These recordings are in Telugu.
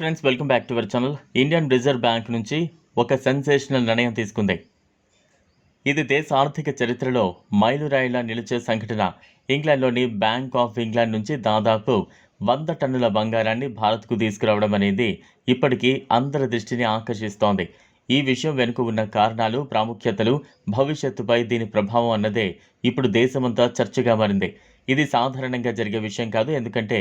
Friends welcome back to our channel Indian Reserve Bank నుంచి ఒక సెన్సేషనల్ నిర్ణయం తీసుకుంది. ఇది దేశ ఆర్థిక చరిత్రలో మైలురాయిలా నిలిచే సంఘటన. ఇంగ్లాండ్లోని బ్యాంక్ ఆఫ్ ఇంగ్లాండ్ నుంచి దాదాపు వంద టన్నుల బంగారాన్ని భారత్కు తీసుకురావడం అనేది ఇప్పటికీ అందరి దృష్టిని ఆకర్షిస్తోంది. ఈ విషయం వెనుక ఉన్న కారణాలు ప్రాముఖ్యతలు భవిష్యత్తుపై దీని ప్రభావం అన్నదే ఇప్పుడు దేశమంతా చర్చగా మారింది. ఇది సాధారణంగా జరిగే విషయం కాదు ఎందుకంటే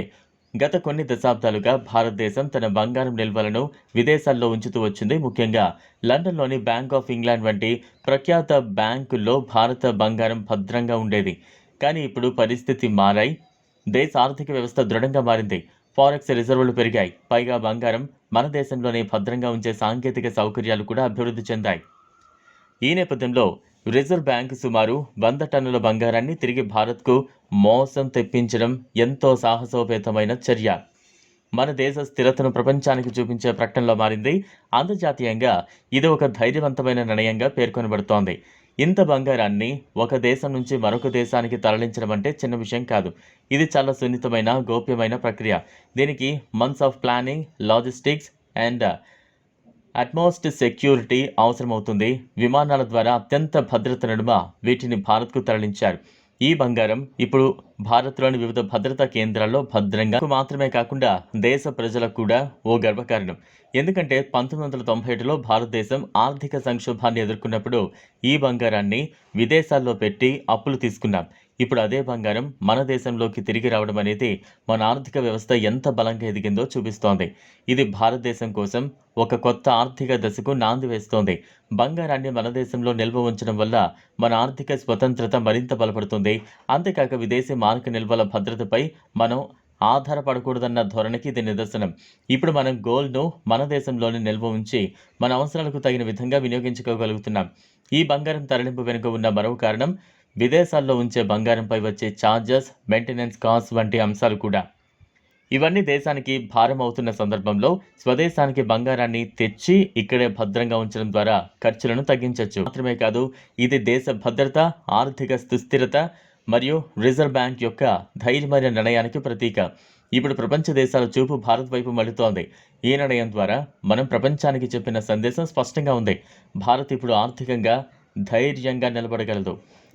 గత కొన్ని దశాబ్దాలుగా భారతదేశం తన బంగారం నిల్వలను విదేశాల్లో ఉంచుతూ వచ్చింది. ముఖ్యంగా లండన్లోని బ్యాంక్ ఆఫ్ ఇంగ్లాండ్ వంటి ప్రఖ్యాత బ్యాంకుల్లో భారత బంగారం భద్రంగా ఉండేది. కానీ ఇప్పుడు పరిస్థితి మారాయి. దేశ ఆర్థిక వ్యవస్థ దృఢంగా మారింది. ఫారెక్స్ రిజర్వులు పెరిగాయి. పైగా బంగారం మన దేశంలోనే భద్రంగా ఉంచే సాంకేతిక సౌకర్యాలు కూడా అభివృద్ధి చెందాయి. ఈ నేపథ్యంలో రిజర్వ్ బ్యాంకు సుమారు వంద టన్నుల బంగారాన్ని తిరిగి భారత్కు మోసం తెప్పించడం ఎంతో సాహసోపేతమైన చర్య. మన దేశ స్థిరతను ప్రపంచానికి చూపించే ప్రకటనలో మారింది. అంతర్జాతీయంగా ఇది ఒక ధైర్యవంతమైన నిర్ణయంగా పేర్కొనబడుతోంది. ఇంత బంగారాన్ని ఒక దేశం నుంచి మరొక దేశానికి తరలించడం అంటే చిన్న విషయం కాదు. ఇది చాలా సున్నితమైన గోప్యమైన ప్రక్రియ. దీనికి months of planning logistics and utmost security అవసరమవుతుంది. విమానాల ద్వారా అత్యంత భద్రత నడుమ వీటిని భారత్కు తరలించారు. ఈ బంగారం ఇప్పుడు భారత్లోని వివిధ భద్రతా కేంద్రాల్లో భద్రంగా మాత్రమే కాకుండా దేశ ప్రజలకు కూడా ఓ గర్వకారణం. ఎందుకంటే పంతొమ్మిది వందల తొంభై ఏడులో భారతదేశం ఆర్థిక సంక్షోభాన్ని ఎదుర్కొన్నప్పుడు ఈ బంగారాన్ని విదేశాల్లో పెట్టి అప్పులు తీసుకున్నాం. ఇప్పుడు అదే బంగారం మన దేశంలోకి తిరిగి రావడం అనేది మన ఆర్థిక వ్యవస్థ ఎంత బలంగా ఎదిగిందో చూపిస్తోంది. ఇది భారతదేశం కోసం ఒక కొత్త ఆర్థిక దశకు నాంది వేస్తోంది. బంగారాన్ని మన దేశంలో నిల్వ ఉంచడం వల్ల మన ఆర్థిక స్వతంత్రత మరింత బలపడుతుంది. అంతేకాక విదేశీ మార్క నిల్వల భద్రతపై మనం ఆధారపడకూడదన్న ధోరణికి ఇది నిదర్శనం. ఇప్పుడు మనం గోల్డ్ను మన దేశంలోనే నిల్వ ఉంచి మన అవసరాలకు తగిన విధంగా వినియోగించుకోగలుగుతున్నాం. ఈ బంగారం తరలింపు వెనుక ఉన్న మరో కారణం విదేశాల్లో ఉంచే బంగారంపై వచ్చే ఛార్జెస్ మెయింటెనెన్స్ కాస్ట్ వంటి అంశాలు కూడా. ఇవన్నీ దేశానికి భారం అవుతున్న సందర్భంలో స్వదేశానికి బంగారాన్ని తెచ్చి ఇక్కడే భద్రంగా ఉంచడం ద్వారా ఖర్చులను తగ్గించవచ్చు మాత్రమే కాదు ఇది దేశ భద్రత ఆర్థిక సుస్థిరత మరియు రిజర్వ్ బ్యాంక్ యొక్క ధైర్యమైన నిర్ణయానికి ప్రతీక. ఇప్పుడు ప్రపంచ దేశాల చూపు భారత్ వైపు మళ్ళుతోంది. ఈ నిర్ణయం ద్వారా మనం ప్రపంచానికి చెప్పిన సందేశం స్పష్టంగా ఉంది. భారత్ ఇప్పుడు ఆర్థికంగా ధైర్యంగా నిలబడగలదు.